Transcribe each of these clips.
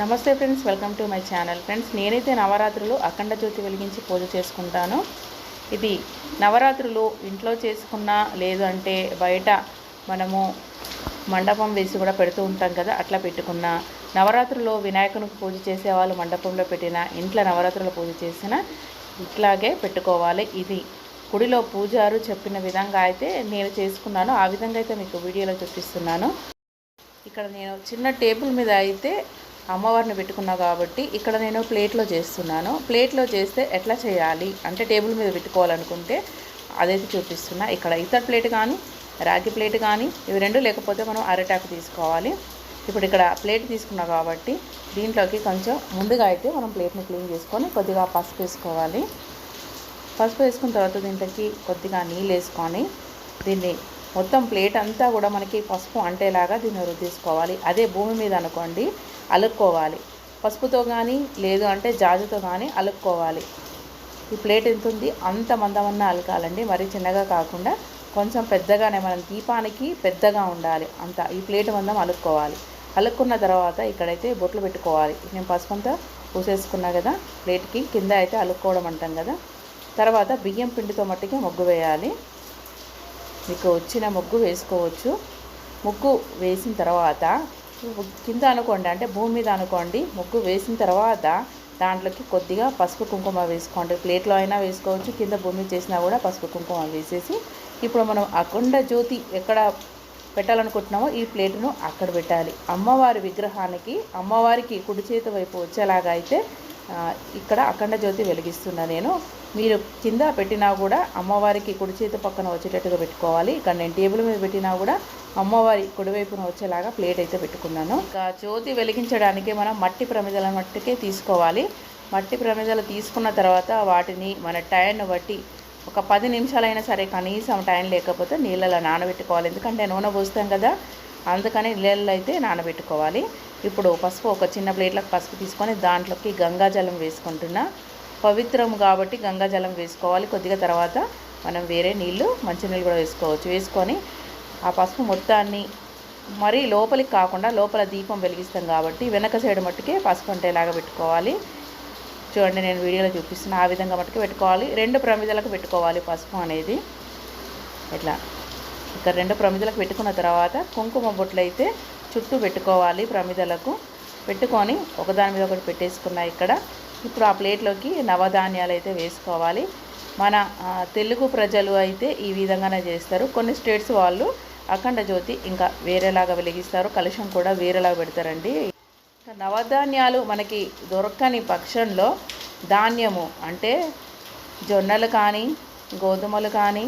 నమస్తే friends welcome to my channel. Friends నేనైతే నవరాత్రులు అఖండ జ్యోతి వెలిగించి పూజ చేసుకుంటాను. ఇది నవరాత్రులు ఇంట్లో చేసుకున్నా లేదంటే బయట మనము మండపం వేసి కూడా పెడుతూ ఉంటాం కదా అట్లా పెట్టుకున్న. నవరాత్రులు వినాయకునికి పూజ చేసే వాళ్ళు మండపంలో పెట్టిన ఇంట్లో నవరాత్రులు పూజ చేసిన ఇట్లాగే పెట్టుకోవాలి. ఇది గుడిలో పూజారు చెప్పిన విధంగా అయితే నేను చేసుకున్నాను. ఆ విధంగా అయితే మీకు వీడియోలో చూపిస్తున్నాను. ఇక్కడ నేను చిన్న టేబుల్ మీద అయితే అమ్మవారిని పెట్టుకున్నావు కాబట్టి ఇక్కడ నేను ప్లేట్లో చేస్తున్నాను. ప్లేట్లో చేస్తే ఎట్లా చేయాలి? అంటే టేబుల్ మీద పెట్టుకోవాలనుకుంటే అదైతే చూపిస్తున్నా. ఇక్కడ ఇతర ప్లేట్ కానీ రాగి ప్లేట్ కానీ ఇవి రెండు లేకపోతే మనం అరటాకు తీసుకోవాలి. ఇప్పుడు ఇక్కడ ప్లేట్ తీసుకున్నా కాబట్టి దీంట్లోకి కొంచెం ముందుగా అయితే మనం ప్లేట్ని క్లీన్ చేసుకొని కొద్దిగా పసుపు వేసుకోవాలి. పసుపు వేసుకున్న తర్వాత దీంట్లోకి కొద్దిగా నీళ్ళు వేసుకొని దీన్ని మొత్తం ప్లేట్ అంతా కూడా మనకి పసుపు అంటేలాగా దీన్ని రుద్దేసుకోవాలి. అదే భూమి మీద అనుకోండి అలుక్కోవాలి. పసుపుతో కానీ లేదు అంటే జాజుతో కానీ అలుక్కోవాలి. ఈ ప్లేట్ ఎంత ఉంది? అంత మందమన్న అలకాలండి. మరి చిన్నగా కాకుండా కొంచెం పెద్దగానే మనం దీపానికి పెద్దగా ఉండాలి. అంత ఈ ప్లేట్ మందం అలుక్కోవాలి. అలుక్కున్న తర్వాత ఇక్కడైతే బొట్లు పెట్టుకోవాలి. నేను పసుపంతా పూసేసుకున్నా కదా ప్లేట్కి. కింద అయితే అలుక్కోవడం అంటాం కదా. తర్వాత బియ్యం పిండితో మట్టికి ముగ్గు వేయాలి. మీకు వచ్చిన ముగ్గు వేసుకోవచ్చు. ముగ్గు వేసిన తర్వాత కింద అనుకోండి అంటే భూమి మీద అనుకోండి ముగ్గు వేసిన తర్వాత దాంట్లోకి కొద్దిగా పసుపు కుంకుమ వేసుకోండి. ప్లేట్లో అయినా వేసుకోవచ్చు కింద భూమి చేసినా కూడా పసుపు కుంకుమ వేసేసి ఇప్పుడు మనం అఖండ జ్యోతి ఎక్కడ పెట్టాలనుకుంటున్నామో ఈ ప్లేటును అక్కడ పెట్టాలి. అమ్మవారి విగ్రహానికి అమ్మవారికి కుడి చేతి వైపు వచ్చేలాగా అయితే ఇక్కడ అఖండ జ్యోతి వెలిగిస్తున్నా నేను. మీరు కింద పెట్టినా కూడా అమ్మవారికి కుడి చేతి పక్కన వచ్చేటట్టుగా పెట్టుకోవాలి. ఇక్కడ నేను టేబుల్ మీద పెట్టినా కూడా అమ్మవారి కుడివైపున వచ్చేలాగా ప్లేట్ అయితే పెట్టుకున్నాను. ఇంకా జ్యోతి వెలిగించడానికి మనం మట్టి ప్రమిదల మట్టికే తీసుకోవాలి. మట్టి ప్రమిదలు తీసుకున్న తర్వాత వాటిని మన టైంను బట్టి ఒక పది నిమిషాలైనా సరే కనీసం టైం లేకపోతే నీళ్ళలో నానబెట్టుకోవాలి. ఎందుకంటే నూనె పోస్తాం కదా అందుకని నీళ్ళలో అయితే నానబెట్టుకోవాలి. ఇప్పుడు పసుపు ఒక చిన్న ప్లేట్లకు పసుపు తీసుకొని దాంట్లోకి గంగాజలం వేసుకుంటున్నా. పవిత్రం కాబట్టి గంగాజలం వేసుకోవాలి. కొద్దిగా తర్వాత మనం వేరే నీళ్ళు మంచినీళ్ళు కూడా వేసుకోవచ్చు. వేసుకొని ఆ పసుపు మొత్తాన్ని మరీ లోపలికి కాకుండా లోపల దీపం వెలిగిస్తాం కాబట్టి వెనక సైడ్ మట్టుకే పసుపు అంటేలాగా పెట్టుకోవాలి. చూడండి నేను వీడియోలో చూపిస్తున్న ఆ విధంగా మట్టుకు పెట్టుకోవాలి. రెండు ప్రమిదలకు పెట్టుకోవాలి పసుపు అనేది. ఇట్లా. ఇక్కడ రెండు ప్రమిదలకు పెట్టుకున్న తర్వాత కుంకుమ బొట్లు అయితే చుట్టూ పెట్టుకోవాలి ప్రమిదలకు. పెట్టుకొని ఒకదాని మీద ఒకటి పెట్టేసుకున్నా ఇక్కడ. ఇప్పుడు ఆ ప్లేట్లోకి నవధాన్యాలు అయితే వేసుకోవాలి. మన తెలుగు ప్రజలు అయితే ఈ విధంగానే చేస్తారు. కొన్ని స్టేట్స్ వాళ్ళు అఖండ జ్యోతి ఇంకా వేరేలాగా వెలిగిస్తారు. కలుషం కూడా వేరేలాగా పెడతారండి. నవధాన్యాలు మనకి దొరకని పక్షంలో ధాన్యము అంటే జొన్నలు కానీ గోధుమలు కానీ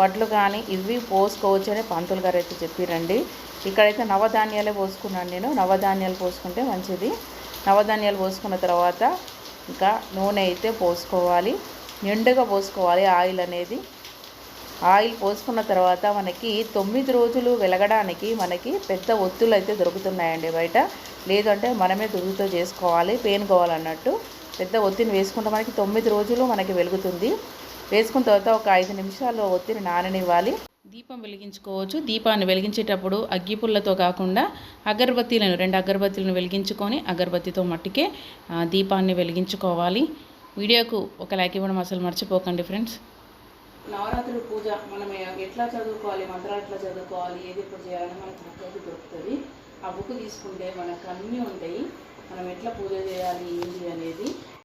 వడ్లు కానీ ఇవి పోసుకోవచ్చు అని పంతులు గారు అయితే చెప్పిరండి. ఇక్కడైతే నవధాన్యాలే పోసుకున్నాను నేను. నవధాన్యాలు పోసుకుంటే మంచిది. నవధాన్యాలు పోసుకున్న తర్వాత ఇంకా నూనె అయితే పోసుకోవాలి. నిండుగా పోసుకోవాలి ఆయిల్ అనేది. ఆయిల్ పోసుకున్న తర్వాత మనకి తొమ్మిది రోజులు వెలగడానికి మనకి పెద్ద ఒత్తులు అయితే దొరుకుతున్నాయండి బయట. లేదంటే మనమే దురుగుతో చేసుకోవాలి పేనుకోవాలన్నట్టు. పెద్ద ఒత్తిని వేసుకుంటే మనకి తొమ్మిది రోజులు మనకి వెలుగుతుంది. వేసుకున్న తర్వాత ఒక ఐదు నిమిషాలు ఒత్తిని నాననివ్వాలి. దీపం వెలిగించుకోవచ్చు. దీపాన్ని వెలిగించేటప్పుడు అగ్గిపుల్లతో కాకుండా అగరబత్తీలను రెండు అగరబత్తీలను వెలిగించుకొని అగరబత్తితో మట్టికే దీపాన్ని వెలిగించుకోవాలి. వీడియోకు ఒక లైక్ ఇవ్వడం అసలు మర్చిపోకండి ఫ్రెండ్స్. నవరాత్రుల పూజ మనం ఎట్లా చదువుకోవాలి మంత్రాలు ఎట్లా చదువుకోవాలి ఏది ఎప్పుడు చేయాలని మనకు బుక్ అయితే దొరుకుతుంది. ఆ బుక్ తీసుకుంటే మనకు అన్నీ ఉంటాయి. మనం ఎట్లా పూజ చేయాలి ఏంటి అనేది